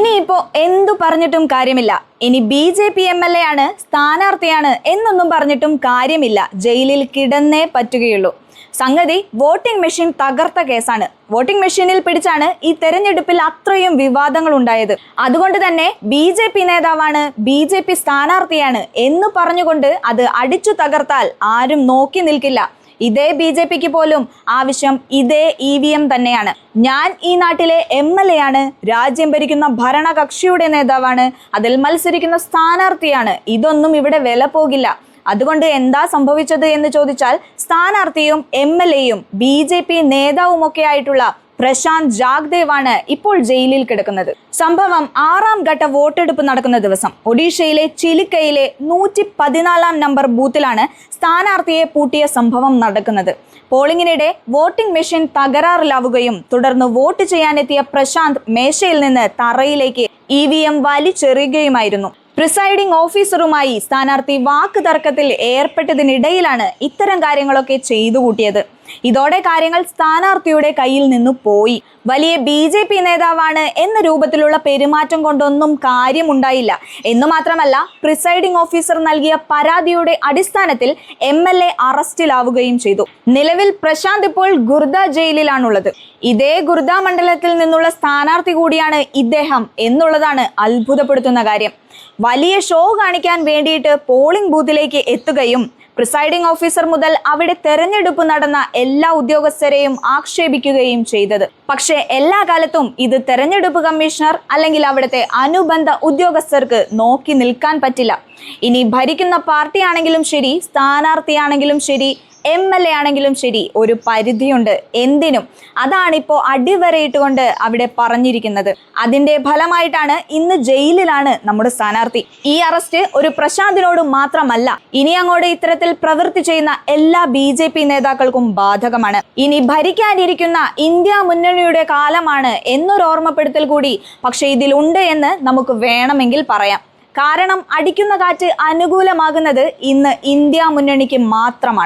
ഇനിയിപ്പോ എന്തു പറഞ്ഞിട്ടും കാര്യമില്ല. ഇനി B J P M L A ആണ് സ്ഥാനാർത്ഥിയാണ് എന്നൊന്നും പറഞ്ഞിട്ടും കാര്യമില്ല. ജയിലിൽ കിടന്നേ പറ്റുകയുള്ളൂ. സംഗതി വോട്ടിംഗ് മെഷീൻ തകർത്ത കേസാണ്. വോട്ടിംഗ് മെഷീനിൽ പിടിച്ചാണ് ഈ തെരഞ്ഞെടുപ്പിൽ അത്രയും വിവാദങ്ങൾ ഉണ്ടായത്. അതുകൊണ്ട് തന്നെ ബി ജെ പി നേതാവാണ് ബി ജെ പി സ്ഥാനാർത്ഥിയാണ് എന്ന് പറഞ്ഞുകൊണ്ട് അത് അടിച്ചു തകർത്താൽ ആരും നോക്കി നിൽക്കില്ല. ഇതേ ബി ജെ പിക്ക് പോലും ആവശ്യം ഇതേ ഇ വി എം തന്നെയാണ്. ഞാൻ ഈ നാട്ടിലെ എം എൽ എ ആണ്. രാജ്യം ഭരിക്കുന്ന ഭരണകക്ഷിയുടെ നേതാവാണ്. അതിൽ മത്സരിക്കുന്ന സ്ഥാനാർത്ഥിയാണ്. ഇതൊന്നും ഇവിടെ വില പോകില്ല. അതുകൊണ്ട് എന്താ സംഭവിച്ചത് എന്ന് ചോദിച്ചാൽ സ്ഥാനാർത്ഥിയും എം എൽ എയും ബി ജെ പി നേതാവുമൊക്കെ ആയിട്ടുള്ള പ്രശാന്ത് ജാഗ്ദേവാണ് ഇപ്പോൾ ജയിലിൽ കിടക്കുന്നത്. സംഭവം ആറാം ഘട്ട വോട്ടെടുപ്പ് നടക്കുന്ന ദിവസം ഒഡീഷയിലെ ചിലിക്കയിലെ നൂറ്റി പതിനാലാം നമ്പർ ബൂത്തിലാണ് സ്ഥാനാർത്ഥിയെ പൂട്ടിയ സംഭവം നടക്കുന്നത്. പോളിംഗിനിടെ വോട്ടിംഗ് മെഷീൻ തകരാറിലാവുകയും തുടർന്ന് വോട്ട് ചെയ്യാനെത്തിയ പ്രശാന്ത് മേശയിൽ നിന്ന് തറയിലേക്ക് ഇ വി എം വലിച്ചെറിയുകയുമായിരുന്നു. പ്രിസൈഡിംഗ് ഓഫീസറുമായി സ്ഥാനാർത്ഥി വാക്കുതർക്കത്തിൽ ഏർപ്പെട്ടതിനിടയിലാണ് ഇത്തരം കാര്യങ്ങളൊക്കെ ചെയ്തു കൂട്ടിയത് ഇതോടെ കാര്യങ്ങൾ സ്ഥാനാർത്ഥിയുടെ കയ്യിൽ നിന്നു പോയി. വലിയ ബി ജെ പി നേതാവാണ് എന്ന രൂപത്തിലുള്ള പെരുമാറ്റം കൊണ്ടൊന്നും കാര്യമുണ്ടായില്ല. എന്ന് മാത്രമല്ല പ്രിസൈഡിംഗ് ഓഫീസർ നൽകിയ പരാതിയുടെ അടിസ്ഥാനത്തിൽ എം എൽ എ അറസ്റ്റിലാവുകയും ചെയ്തു. നിലവിൽ പ്രശാന്ത് ഇപ്പോൾ ഗുർദ ജയിലിലാണുള്ളത്. ഇതേ ഗുർദ മണ്ഡലത്തിൽ നിന്നുള്ള സ്ഥാനാർത്ഥി കൂടിയാണ് ഇദ്ദേഹം എന്നുള്ളതാണ് അത്ഭുതപ്പെടുത്തുന്ന കാര്യം. വലിയ ഷോ കാണിക്കാൻ വേണ്ടിയിട്ട് പോളിംഗ് ബൂത്തിലേക്ക് എത്തുകയും പ്രിസൈഡിംഗ് ഓഫീസർ മുതൽ അവിടെ തെരഞ്ഞെടുപ്പ് നടന്ന എല്ലാ ഉദ്യോഗസ്ഥരെയും ആക്ഷേപിക്കുകയും ചെയ്തത്. പക്ഷേ എല്ലാ കാലത്തും ഇത് തെരഞ്ഞെടുപ്പ് കമ്മീഷണർ അല്ലെങ്കിൽ അവിടുത്തെ അനുബന്ധ ഉദ്യോഗസ്ഥർക്ക് നോക്കി നിൽക്കാൻ പറ്റില്ല. ഇനി ഭരിക്കുന്ന പാർട്ടിയാണെങ്കിലും ശരി സ്ഥാനാർത്ഥിയാണെങ്കിലും ശരി എം എൽ എ ആണെങ്കിലും ശരി ഒരു പരിധിയുണ്ട്. എന്തിനും. അതാണിപ്പോൾ അടിവരയിട്ടുകൊണ്ട് അവിടെ പറഞ്ഞിരിക്കുന്നത്. അതിന്റെ ഫലമായിട്ടാണ് ഇന്ന് ജയിലിലാണ് നമ്മുടെ സ്ഥാനാർത്ഥി. ഈ അറസ്റ്റ് ഒരു പ്രശാന്തിനോട് മാത്രമല്ല ഇനി അങ്ങോട്ട് ഇത്തരത്തിൽ പ്രവൃത്തി ചെയ്യുന്ന എല്ലാ ബി ജെ പി നേതാക്കൾക്കും ബാധകമാണ്. ഇനി ഭരിക്കാനിരിക്കുന്ന ഇന്ത്യ മുന്നണിയുടെ കാലമാണ് എന്നൊരു ഓർമ്മപ്പെടുത്തൽ കൂടി പക്ഷെ ഇതിലുണ്ട് എന്ന് നമുക്ക് വേണമെങ്കിൽ പറയാം. കാരണം അടിക്കുന്ന കാറ്റ് അനുകൂലമാകുന്നത് ഇന്ന് ഇന്ത്യ മുന്നണിക്ക് മാത്രമാണ്.